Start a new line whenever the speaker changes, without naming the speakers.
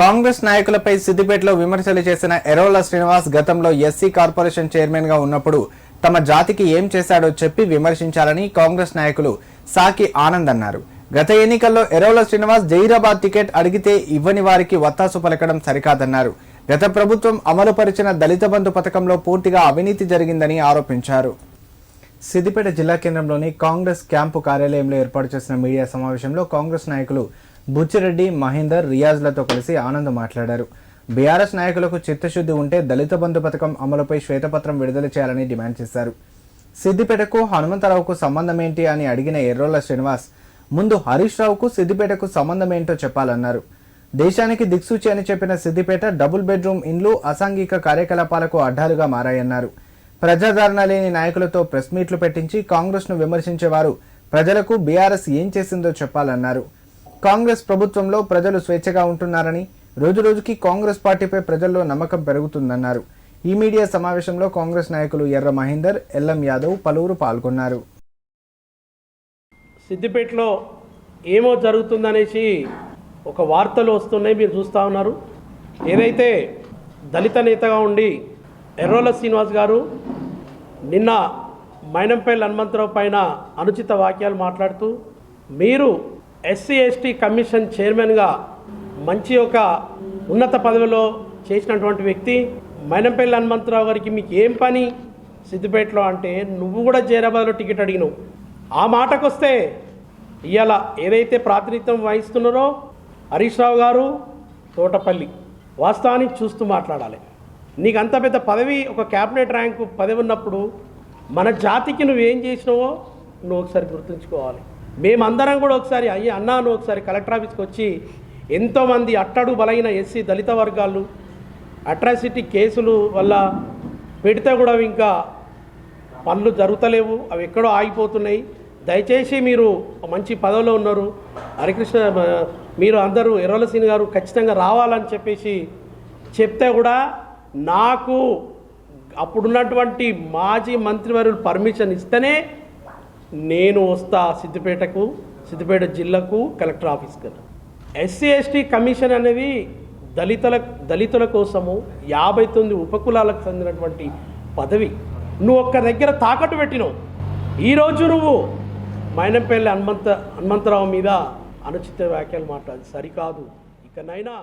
కాంగ్రెస్ నాయకులపై సిద్దిపేటలో విమర్శలు చేసిన ఎరోల శ్రీనివాస్ గతంలో ఎస్సీ కార్పొరేషన్ చైర్మన్గా ఉన్నప్పుడు తమ జాతికి ఏం చేశాడో చెప్పి విమర్శించాలని కాంగ్రెస్ నాయకులు సాకి ఆనంద్ అన్నారు. గత ఎన్నికల్లో ఎరోల శ్రీనివాస్ జైరాబాద్ టికెట్ అడిగితే ఇవ్వని వారికి వత్తాసు పలకడం సరికాదన్నారు. గత ప్రభుత్వం అమలుపరిచిన దళిత బంధు పథకంలో పూర్తిగా అవినీతి జరిగిందని ఆరోపించారు. సిద్దిపేట జిల్లా కేంద్రంలోని కాంగ్రెస్ క్యాంపు కార్యాలయంలో ఏర్పాటు చేసిన మీడియా సమావేశంలో కాంగ్రెస్ నాయకులు బుచ్చిరెడ్డి మహేందర్ రియాజ్లతో కలిసి ఆనంద్ మాట్లాడారు. బీఆర్ఎస్ నాయకులకు చిత్తశుద్ధి ఉంటే దళిత బంధు పథకం అమలుపై శ్వేతపత్రం విడుదల చేయాలని డిమాండ్ చేశారు. సిద్దిపేటకు హనుమంతరావుకు సంబంధం ఏంటి అని అడిగిన ఎర్రోల శ్రీనివాస్ ముందు హరీష్ రావుకు సిద్దిపేటకు సంబంధం ఏంటో చెప్పాలన్నారు. దేశానికి దిక్సూచి అని చెప్పిన సిద్దిపేట డబుల్ బెడ్రూమ్ ఇండ్లు అసాంఘిక కార్యకలాపాలకు అడ్డాలుగా మారాయన్నారు. ప్రజాదరణ లేని నాయకులతో ప్రెస్ మీట్లు పెట్టించి కాంగ్రెస్ను విమర్శించేవారు ప్రజలకు బీఆర్ఎస్ ఏం చేసిందో చెప్పాలన్నారు. కాంగ్రెస్ ప్రభుత్వంలో ప్రజలు స్వేచ్ఛగా ఉంటున్నారని రోజురోజుకి కాంగ్రెస్ పార్టీపై ప్రజల్లో నమ్మకం పెరుగుతుందన్నారు. ఈ మీడియా సమావేశంలో కాంగ్రెస్ నాయకులు ఎర్ర మహేందర్ ఎల్ఎం యాదవ్ పలువురు పాల్గొన్నారు.
సిద్దిపేటలో ఏమో జరుగుతుందనేసి ఒక వార్తలు వస్తున్నాయి మీరు చూస్తూ ఉన్నారు. ఏదైతే దళిత నేతగా ఉండి ఎర్రోల శ్రీనివాస్ గారు నిన్న మైనంపల్లి హనుమంతరావు పైన అనుచిత వాక్యాలు మాట్లాడుతూ మీరు ఎస్సీ ఎస్టీ కమిషన్ చైర్మన్గా మంచి ఒక ఉన్నత పదవిలో చేసినటువంటి వ్యక్తి. మైనంపల్లి హనుమంతరావు గారికి మీకు ఏం పని? సిద్దిపేటలో అంటే నువ్వు కూడా జైరాబాద్లో టికెట్ అడిగినావు. ఆ మాటకు వస్తే ఇవాళ ఏదైతే ప్రాతినిధ్యం వహిస్తున్నారో హరీష్ రావు గారు తోటపల్లి వాస్తవానికి చూస్తూ మాట్లాడాలి. నీకు అంత పెద్ద పదవి ఒక క్యాబినెట్ ర్యాంకు పదవి ఉన్నప్పుడు మన జాతికి నువ్వేం చేసినావో నువ్వు ఒకసారి గుర్తుంచుకోవాలి. మేమందరం కూడా ఒకసారి అయ్యి అన్నాను ఒకసారి కలెక్టర్ ఆఫీస్కి వచ్చి ఎంతోమంది అట్టడు బలైన ఎస్సీ దళిత వర్గాలు అట్రాసిటీ కేసులు వల్ల పెడితే కూడా ఇంకా పనులు జరుగుతలేవు అవి ఎక్కడో ఆగిపోతున్నాయి. దయచేసి మీరు మంచి పదవిలో ఉన్నారు. హరికృష్ణ మీరు అందరూ ఎర్రలసీని గారు ఖచ్చితంగా రావాలని చెప్పేసి చెప్తే కూడా నాకు అప్పుడున్నటువంటి మాజీ మంత్రివర్యులు పర్మిషన్ ఇస్తేనే నేను వస్తా సిద్దిపేటకు సిద్దిపేట జిల్లాకు కలెక్టర్ ఆఫీస్కి. ఎస్సీ ఎస్టీ కమిషన్ అనేది దళితుల దళితుల కోసము యాభై తొమ్మిది ఉపకులాలకు చెందినటువంటి పదవి. నువ్వు ఒక్క దగ్గర తాకట్టు పెట్టినావు. ఈరోజు నువ్వు మైనంపల్లి హనుమంత హనుమంతరావు మీద అనుచిత వ్యాఖ్యలు మాట్లాడి సరికాదు. ఇకనైనా